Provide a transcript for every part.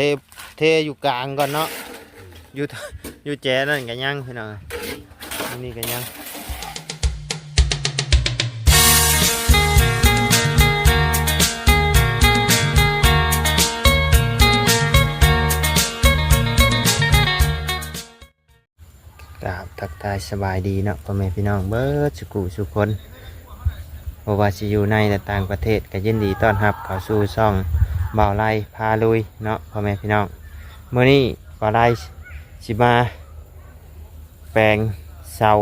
เทเทอยู่กลางก่อนเนาะอยู่อยู่แจนั่นกันยังพี่น้องอันนี้กันยังกราบทักทายสบายดีเนาะพ่อแม่พี่น้องเบิร์ดสุกุสุคนบ่ว่าสิอยู่ในและต่างประเทศก็ยินดีต้อนรับเข้าสู่ช่อง บ่าวไล่พาลุยเนาะพ่อแม่พี่น้องมื้อนี้บ่าวไล่สิมาแปลงเสา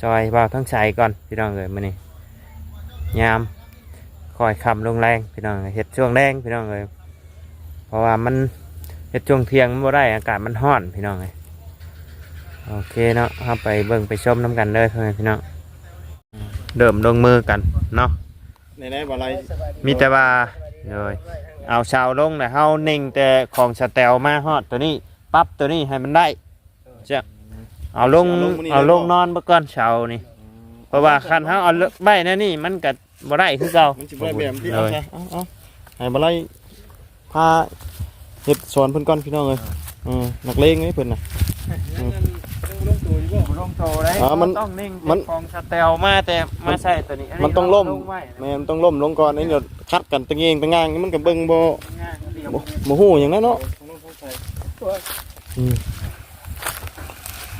ซอยบ่าวทั้งใสก่อนพี่น้องเลยมื้อนี้ยามคอยคำลงแรงพี่น้องเอ้ยเฮ็ดช่วงแรงพี่น้องเลยเพราะว่ามันเฮ็ดช่วงเที่ยงมันบ่ได้อากาศมันร้อนพี่น้องเลยโอเคเนาะเอาไปเบิ่งไปชมน้ำกันเลยพ่อแม่พี่น้องเริ่มลงมือกันเนาะในไหนบ่ไรมีแต่ว่าเลย เอาเสาลงแต่เฮาเน่งแต่ของสแตลมาฮอดตัวนี้ปรั๊บตัวนี้ให้มันได้จะเอาลงเอาลงนอนเมื่อก่อนเสานี่เพราะว่าคันเฮาเอาใบนั่นนี่มันก็บ่ได้คือเก่ามันสิบ่ได้แบบที่เลเอายซะเอาเอาให้บ่ไรพาเฮ็ดสอนเพิ่นก่อนพี่น้องเอ้ยเออนักเลงนี่เพิ่นน่ะ ลงโตได้อ๋อมันต้องนิ่งมัน ของสแตลมาแต่มาใส่ตัวนี้มันต้องล่มเาไว้แม่มันต้องล่มลงก่อนไอ้เดี๋ยวคัดกันตะเงงตะงางมันก็เบิ่งบ่ง่ายเดียวบ่บ่ฮู้หยังนั้นเนาะอืม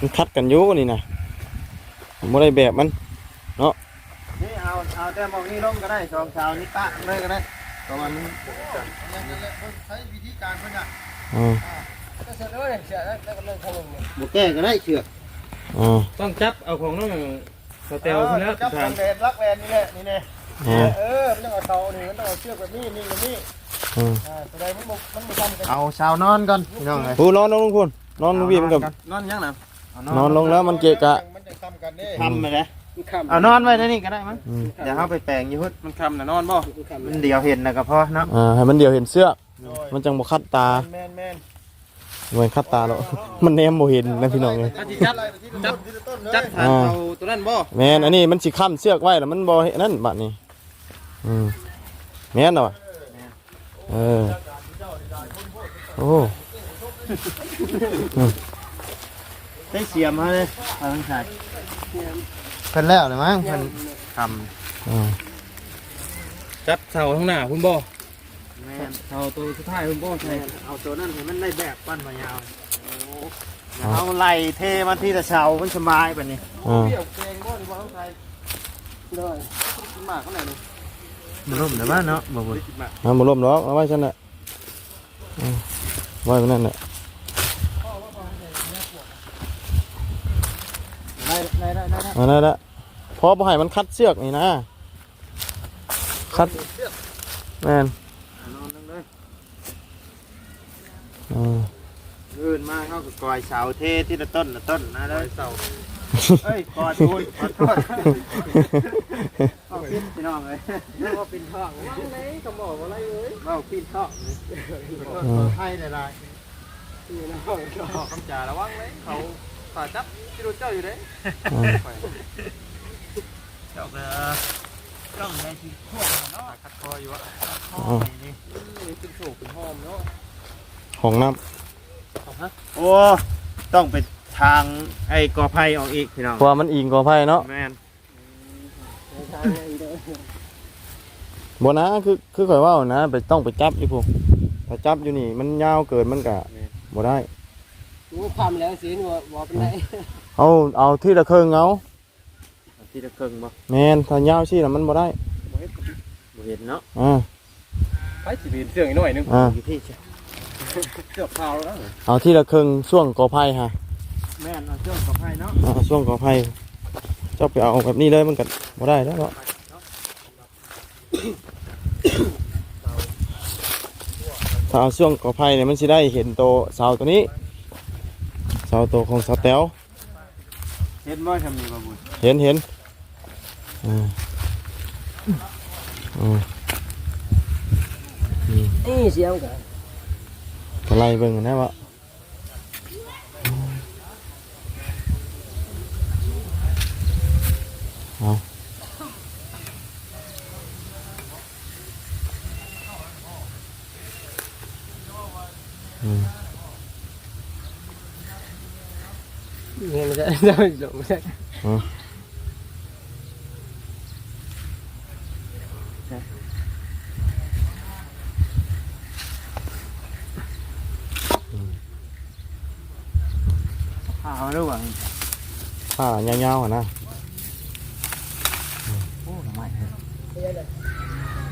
มันคัดกันอยู่นี่นะบ่ได้แบบมัน นี่เอาเอาแต่มองนี่ลงก็ได้สองเสานี่ปะเลยก็ได้ประมาณนี้ อ่า บ่แก้ก็ได้เชือกอ่าต้องจับเอาของน้องสเตลขึ้นแล้วจับทางแดดรักแวนนี่แหละนี่แน่อ่าเออมันต้องเอาเตานี่มันต้องเอาเชือกแบบนี้นี่แบบนี้อ่าอ่าแสดมันบ่มันทำกันเอาเสานอนก่อนพี่น้องเลยผู้นอนลงลงพุ่นนอนลงพี่มันก็นอนยังนะนอนลงแล้วมันเกะกะมันจะทำกันเด้ทำไปเลยนข้ามเอานอนไว้ในนี่ก็ได้มั้งอืมเดี๋ยวเอาไปแปลงยู่พุ่นมันคำนะนอนบ่มันเดียวเห็นนะก็พอเนาะอ่าให้มันเดียวเห็นเสื้อมันจังบ่คัดตาแมนแมน เหมือนคัดตาแล้วมันแนมบ่เห็นนะพี่น้องเอ้ยจับจับที่ต้นเลยจับานเอาตัวนั้นบ่แมนอันนี้มันสิค้ำเสือกไว้แล้วมันบ่เห็นนั่นบัดนี้อืมแมนเนาะเออโอ้ได้เสียมาเลยเอางชายเพิ่นแล้วเลยมั้งเพิ่นทอ่าจับเสาข้างหน้าคุณบ่ เสาตัวสุดท้ายคุณบ่ใช่เอาตัวนั้นให้มันได้แบบปั้นมายาวเอาไล่เทมาที่ตะเชามันสบายแบบนี้อ่าเกี่ยวเกงบ่ดีบ่ต้องใส่เลยมากขนาดนี้มันร่มแต่ว่าเนาะบ่บุญอ่าบ่ล่มหรอกเอาไว้ซั่นน่ะอืมไว้ไว้นั่นน่ะได้ได้ได้ได้เอานั่นละพอบ่ให้มันคัดเสือกนี่นะคัดแม่นนอนนั่งเลย อ่าอื่นมาเข้ากับกอยเสาเทที่ละต้นละต้นนะเลยเสาเอ้ยกอดคุณขอโทษเอาพิษพี่น้องเลยว่าเป็นทางว่างไหนก็บอกว่าอะไรเอ้ยเอาพิษท่ออ่าให้ได้ลายนี่นะก็ออกคำจาระวังเลยเขาฝ่าจับที่รู้เจ้าอยู่เด้อ่าเจ้าก็ต้องในที่พวกเนาะคัดคออยู่อะคัดคอนี่นี่เป็นโศกเป็นหอมเนาะ ห้องน้โอ้ต้องไปทางไอ้กอไผ่ออกอีกพี่น้องำเพราะว่ามันอิงกอไผ่เนาะแม่นบ่นะคือคือข่อยเว่านะ ไปต้องไปจับอยู่พวกถ้าจับอยู่นี่ มันยาวเกินมันก็บ่ได้ รู้ความแล้วสิว่าว่าเป็นไรเอาเอาที่ละครึ่งเอาที่ตะเคิงบ่แม่นถ้ายาวสิน่ะมันบ่ได้บ่เห็นเนาะอ่าไปสิบีนเสื่องอีกหน่อยนึงอ่าอยู่ที่จ้ะ เสือกเผาแล้วเอาที่ละครึ่งช่วงกอไผ่ฮะแม่นเอาเครื่องกอไผ่เนาะอ่าช่วงกอไผ่เจ้าไปเอาแบบนี้เลยมันก็บ่ได้แล้วเนาะถ้าเอาช่วงกอไผ่เนี่ยมันสิได้เห็นโตเสาตัวนี้เสาโตของสาแตวเห็นบ่ทำนี่บ่บุญเห็นเห็นอ่าอ่า นี่เสียงกันก็ ไล่เบิ่งกันนะวะเอาอืมเงินมันจะได้หลงไม่ได้ผ้าระหว่างผ้ายาวๆอะนะโอ้ทำไม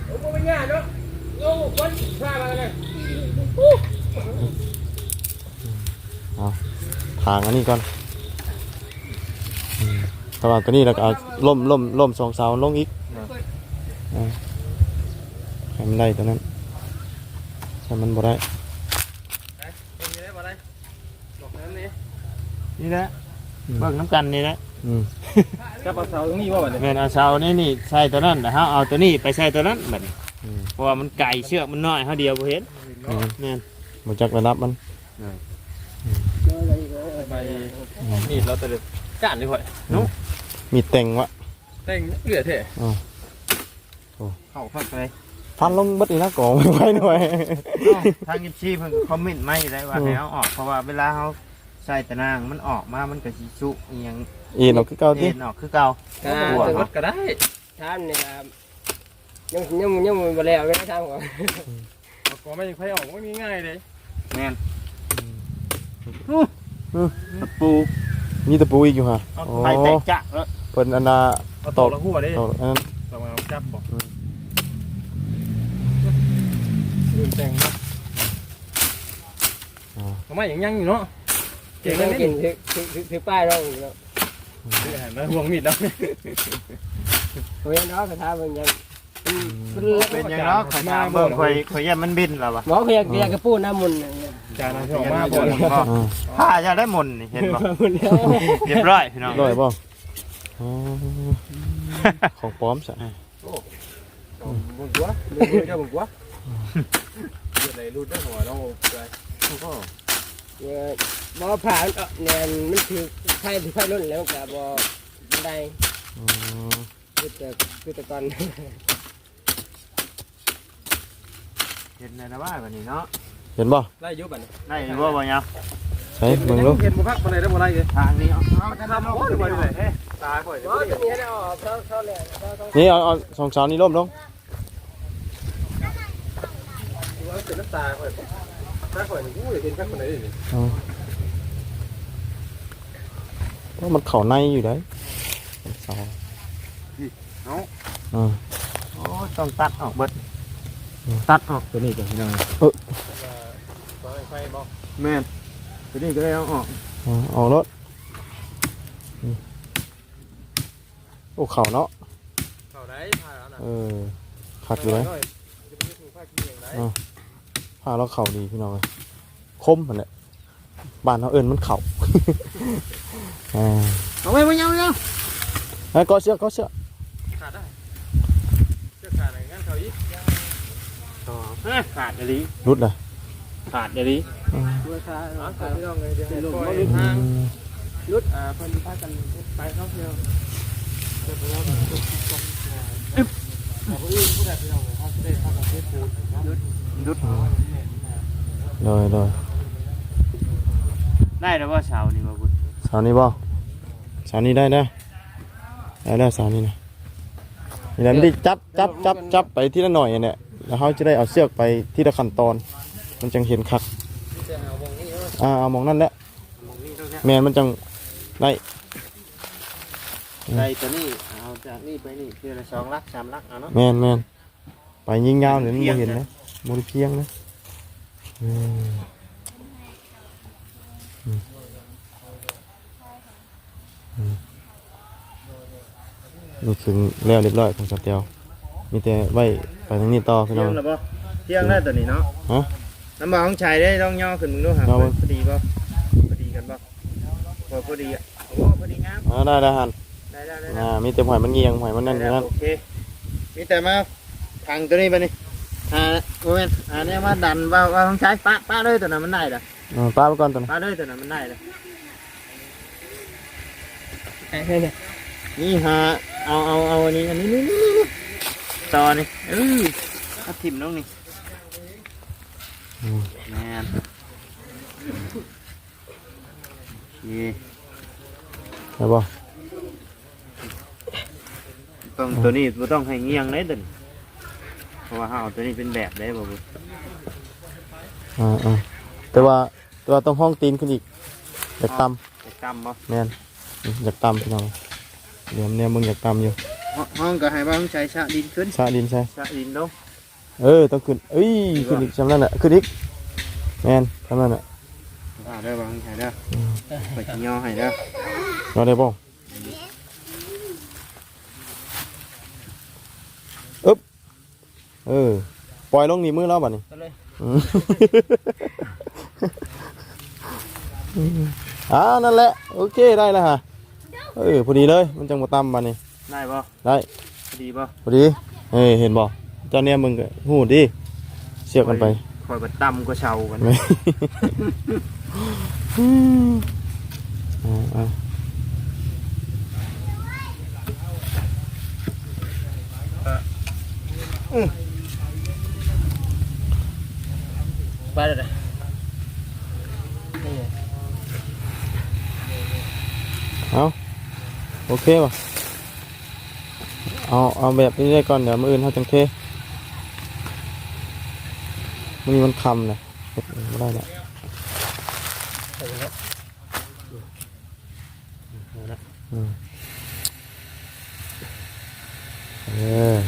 โอ้ไม่ง่ายเนาะโอ้วันพลาดอะไรทางอันนี้ก่อนอืมแต่ว่าตัวนี้เราก็เอาล่มล่มล่มสองเสาลงอีกอ่าให้มันได้ตัวนั้นให้มันบ่ได้เป็ นยังไงบ่ได้บอกนั้นนี่นี่แหละเบิ่งน้ำกันนี่แหละอืมจับเอาเสาตรงนี้ว่าบ่ได้แม่นเอาเสานี่นี่ใส่ตัวนั้นแต่เฮาเอาตัวนี้ไปใส่ตัวนั้นบัดนี้อืมเพราะว่ามันไก่เชือกมันน้อยเฮาเดียวบ่เห็นอืมแม่นบ่จักระดับมันไปนี่เราแต่เด็กก้านดีกว่ามีแต่งวะแต่งเหลือแท้อ๋อโอ้เข้าพักไปพันลงเบัดอีกนะกองไว้หน่อย ทางยิปซีเพิ่นก็คอมเมนต์มาอยู่ได้ว่าอืมให้เอาออกเพราะว่าเวลาเฮา ใส่ตะนางมันออกมามันก็สิสุอีหยังอีนเอาคือเก่าติ เอ็นออกคือเก่าอ่าแต่วัดก็ได้ท่านเนี่ยครับยังยังยังมาแล้วไม่ได้ทำก่อนก็ไม่ค่อยออกไม่ง่ายเลยแม่นอืมตะปูมีตะปูอีกอยู่ฮะเอาโอ้ไปแตกจะแล้วเพิ่นอันน่ะเอาตอกละหัวได้ตอกอันนั้นเรามาจับบอกอืมลืมแต่งเนาะอ่าทำไมยังยังอยู่เนาะ เก่งยัเลยงกินี่นถือถือถือป้ายเราอยู่แล้วแล้วห่วงมีดแล้วเพราะฉะนั้นกระทามันยังเป็นหยังเนาะข่อยถามเบิ่งข่อยข่อยยันมันบินแล้ววะหมอเขาอยากอยากกระปูน้ำมันจานนั้นที่ออกมาบ่นอ่าผ้าจะได้หมนนี่เห็นบ่มันแล้วเรียบร้อยพี่น้องร้อยบ่อ๋อของปลอมซะบุญกัวบุญกัวเจ้าบุญกัวเดี๋ยวไหนรูดได้หัวเราไป บ่ผ่านเนี่ยมันถือไฟถือไฟรุ่นแล้วกับบ่ได้อืมคือแต่คือแต่ก่อนเห็นในว่าแบบนี้เนาะเห็นบ่ไล่ยุบอะได้หรือว่าบ่ยังใช่เบิ่งลูกเห็นบุพักคนไหนได้บ่ไล่เลยทางนี้เอาทำโอ้ยบ่ได้เลยตายข่อยอ๋อตัวนี้ได้ออกเขาเขาเลยเขาเขานี่เอาเอาสองเสานี่ล่มลง เป็นน้ำตาข่อย ตาข่อยนี่กูเห็นพักคนไหนนี่อ๋อเพราะมันเข้าในอยู่ได้เสาอ่าโอ้ต้องตัดออกเบิดอืมตัดออกตัวนี้ก่อนพี่น้องไฟบอกแม่นตัวนี้ก็ได้เอาออกอ๋อเอารถอืมโอ้เข่าเนาะเขาได้ผ่าแล้วนะเออขัดอยู่เลยจะไม่ ถูกผ้าขี้อย่างไรผ้าเราเข่าดีพี่น้องเลยคมมันแหละบ้านเขาเอิญมันเข่าอ่าเอาไว้บ่ยังยังเอ้ยก็เสื้อก็เสื้อขาดได้เจ้าขาดอะไรงั้นเขาอีกต่อเอ้ยขาดเดี๋ยวนี้รุดเลยขาดเดี๋ยวนี้ตัวชาอ๋อขาดไม่ต้องเลยเดี๋ยวให้ลงปล่อยมาทางรุดอ่าเพิ่นพากันไปท่องเที่ยวดุดเลยเลยได้แล้วว่าเสานี่บ่บุญสาวนี้บ่สาวนี้ได้ได้ได้ได้สาวนี้นะนี่แหละไม่ได้จับจับจับจับไปที่ละหน่อยเนี่ยแล้วเขาจะได้เอาเสือกไปที่ละขั้นตอน มันจังเห็นคักอ่าเอามองนั่นแหละแมนมันจังได้ได้ตัวนี้เอาจากนี่ไปนี่คือละสองลักสามลักเอาเนาะแมนแมนไปยิงยาวเนี่ยมันบ่เห็นนะบ่ได้เพียงนะ อืมอืมอืมนี่คือแล้วเรียบร้อยของสเตียวมีแต่ไว้ไปทางนี้ต่อพี่เที่น้ยองงแล้วบ่เที่ยงแล้วตัวนี้เนาะฮะ น้ำบ่ของชายได้ต้องย่อขึ้นมึงดูหาย่อพเบิ่งอดีบ่พอดีกันบ่พอพอดีอะโอ้พอดีงามอ่าได้ได้หันได้ได้ได้อ่ามีแต่หอยมันเงียงหอยมันนั่นอย่างนั้นโอเคมีแต่มาทางตัวนี้ไปนี่อ่า โอ้ยอันนี้ว่าดันว่าว่าต้องใช้ป้าป้าด้วยตัวนั้นมันได้เหรออ่าป้าไปก่อนตัวนั้นป้าเลยตัวนั้นมันได้เหรอนี่ฮะเอาเอาเอาอันนี้อันนี้นี่นี่นี่จอนี่เออถ้าถิ่มน้องนี่แมนโอเได้ป่ะต้องตัวนี้ไม่ต้องให้เงี้ยงเลยตัวน ราะว่าเฮาเอาตัวนี้เป็นแบบได้บ่บุอ่าอ่าแต่ว่าแต่ว่าต้องห้องตีนขึ้นอีกอยากตจะจำบ่ำแม่นอยากตำพี่น้องเดี๋ยวเนี่ยมึงอยากตำอยู่ห้องก็ให้ว่าต้องใช้ชะดินขึ้นชาดินใช่ ชะดินลงเออต้องขึ้นเอ้ยขึ้นอีกจำนั่นแหละขึ้นอีกแม่นจำนั่นแหละอ่าได้บ่ต้องใช้เด้อไปสิย่อให้เด้อ เราได้ป่ะอึ๊บ เออ ปล่อยลงหนีมือแล้วบัดนี้ก็เลยอืม อ่านั่นแหละ โอเคได้แล้วฮะเออพอดีเลย มันจังมาตำบัดนี้ ได้บ่ได้ ดีบ่พอดีเฮ้ยเห็นบ่เจ้าเนี่ยมึงก็หูดิเสียบกันไป คอยก็ต่ำก็เชากัน ไม่อ่าอ่า ไปแล้วนะนี่เอาโอเคป่ะเอาเอาแบบนี้ได้ก่อนเดี๋ยวมืออื่นเขาจังเทมันนี้มันคำนะไม่ได้ละอืมเออ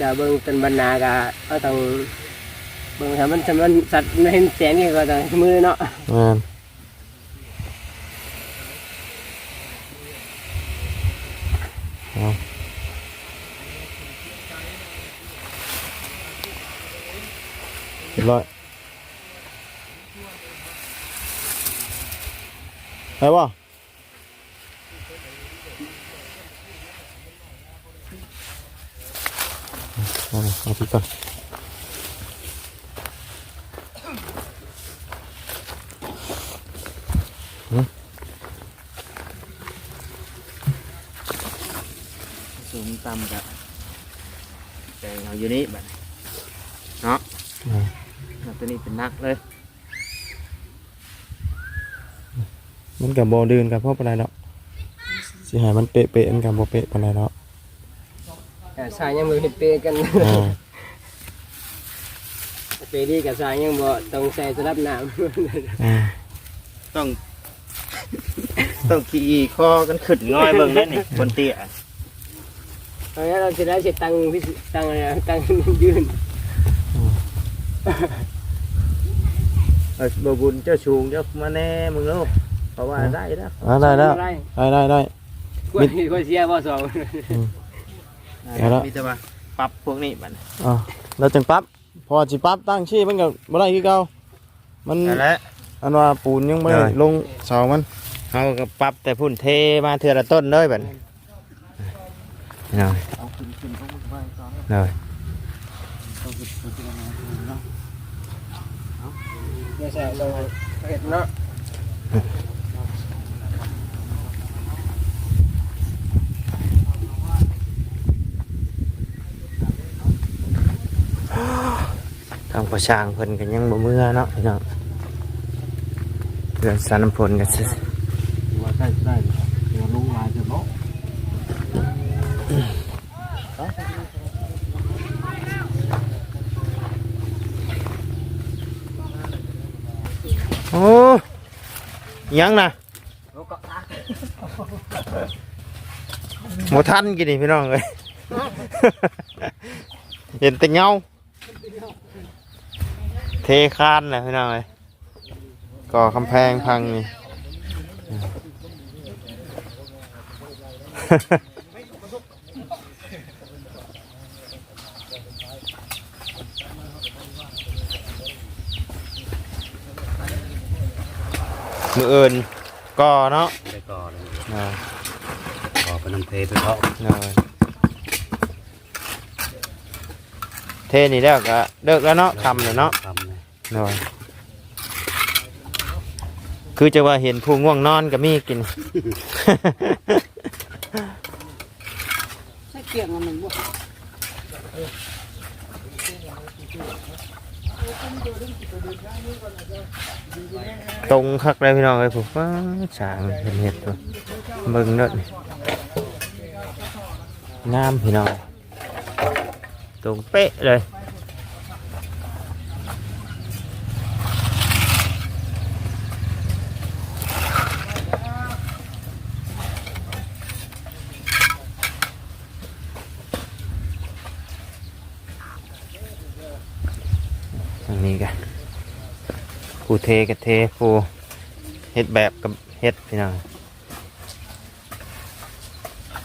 แล้วทีนี้ถ้าเบิ่งเป็นบรรณาก็ก็ต้องเบิ่งถ้ามันถ้ามันสัตว์ไม่เห็นแสงนี่ก็ต้องมือเนาะแมนเอาเรียบร้อยไปวะ เอาเอาพี่ก่อนสูงต่ำกับแต่เอาอยู่นี่บัดเนาะอ่าเอาตัวนี้เป็นนักเลย มันกับบอเดินกับพ่อปานใดเนาะสิใหายมันเป๊ะๆมันกับบอเป๊ะปานใดเนาะแต่ สายยังบ่เห็นเปกันอ่าเปดีกับสายยังบ่ต้องใส่สลับน้ำอ่าต้อง ต้องขี่คอกันขึ้นง่อยเบิ่งได้นี่บนเตี้ยเพราะงั้นเราจะได้เสร็จตังค์พิเศษตังค์อะไรนะตังค์ยืนเออบ่บุญเจ้าชูงเจ้ามาแน่มึงเนาะเพราะว่าได้แล้วอ่าได้แล้วได้ได้ได้ได้กล้วยกล้วยเสียบ่สอง เอาละ มีแต่ว่าปรับพวกนี้บัดอ่าแล้วจังปั๊บพอสิปั๊บตั้งชื่อมันก็บ่ได้คือเก่ามันนั่นแหละ อันว่าปูนยังบ่ได้ได้ ลงเสามัน เฮาก็ปรับแต่พุ่นเทมาเทื่อละต้นเลยบัดนี้เนาะเนาะไม่ใช่สองเห็ดเนาะทางประ ชางเพิ่นก็ยังบ่เมื่อเนาะพี่น้องเรื่องสารน้ำพลก็สิว่าได้ได้เดี๋ยวลงลายจะเนาะโอ้ยังนะหมทันกินนี่พี่น้องเลยเห็นแต่ เงาเทคานนะพี่น้องเลยก่อคำแพงพังนี่ มืออื่นก่อเนาะไปก่อนเนาะขอเป็นน้ำเพไปเพาะเนาะเทนี่แล้วก็เลิกแล้วเนาะคำเลยเนาะ ทำเลยเนาะคือจะว่าเห็นผู้ง่วงนอนก็มีกิน ใส่เกี่ยงอันหนึ่งบ่ตรงคักเลยพี่น้องเอ้ยผมว่าสร้างเห็นเห็ดตัวเบิ่งเด้อนี่งามพี่น้องตรงเป๊ะเลย ทางนี้กัน ผู้เทกับเทผู้เฮ็ดแบบกับเฮ็ดพี่น้อง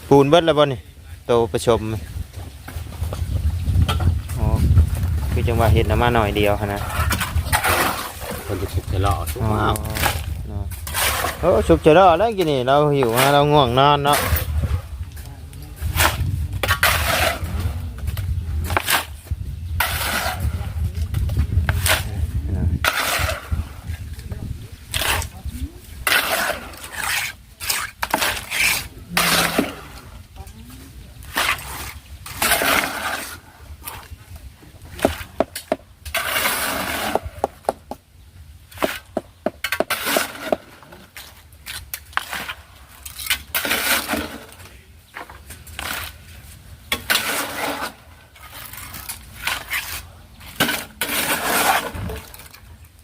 ปูนเบิดแล้วบ่นี่โตประชมอ๋อคือจังหวะเฮ็ดน้ำมาหน่อยเดียวหั้นนะคนจะฉุกจะหล่อสุอ๋อมาเนาะโอ้สุกจะรอแล้วกินนี่เราหิวมาเราง่วงนอนเนาะ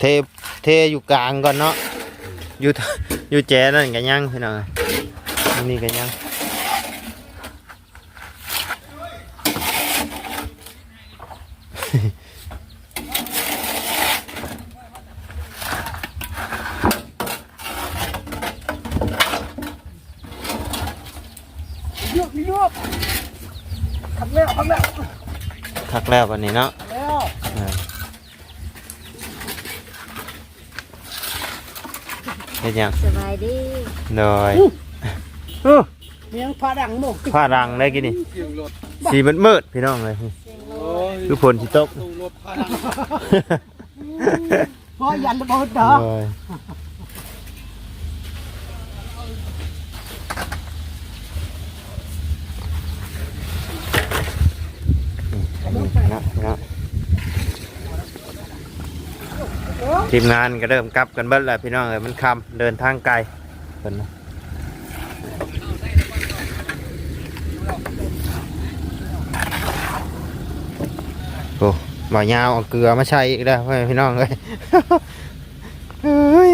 เท เทอยู่กลางก่อนเนาะอยู่อยู่แจนั่นกันยังพี่น้องอันนี้กันยังยกยกทำแล้วทำแล้วทักแล้ววันนี้เนาะ แล้ว อ่า เฮ็ดยังสบายดีโดยเมียงพาดังหมกผ้ารังได้กินนี่เสียงรถสีมืดมืดๆพี่น้องเลยโอ้ยคือฝนที่ตกตู้รถพาดังพอยันระเบิดดอกโดยเนาะเนาะ ทีมงานก็เริ่มกลับกันเบิดแล้วพี่น้องเอ้ยมันคำเดินทางไกลเพิ่นนะโอ้บ่ายาวเอาเกลือมาใช้อีกแล้วพี่น้องเลยเฮ้ย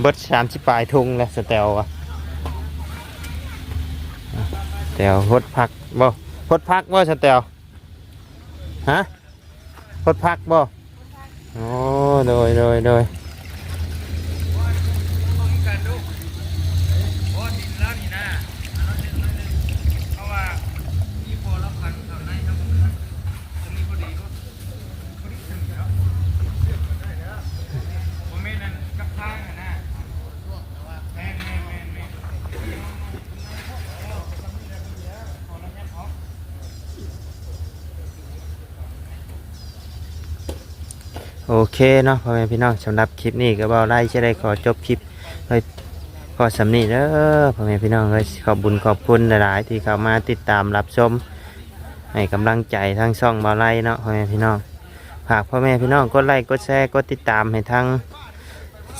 เบิดสามสิบปลายทุงแล้วสเตลอะอะสเตลพดพักบ่พดพักบ่สเตลฮะ พดพักบ่โอ้โดยโดยโดย โอเคเนาะพ่อแม่พี่น้องสำหรับคลิปนี้ก็บ่าวไล่จะได้ขอจบคลิปไว้พอสำนีเด้อพ่อแม่พี่น้องเลยขอบบุญขอบคุณหลายๆที่เข้ามาติดตามรับชมให้กำลังใจทั้งช่องบ่าไล่เนาะพ่อแม่พี่น้องฝากพ่อแม่พี่น้องกดไลค์กดแชร์กดติดตามให้ทั้ง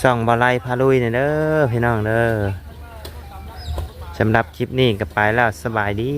ช่องบ่าไล่พาลุยเนี่ยเด้อพี่น้องเด้อสำหรับคลิปนี้ก็ไปแล้วสบายดี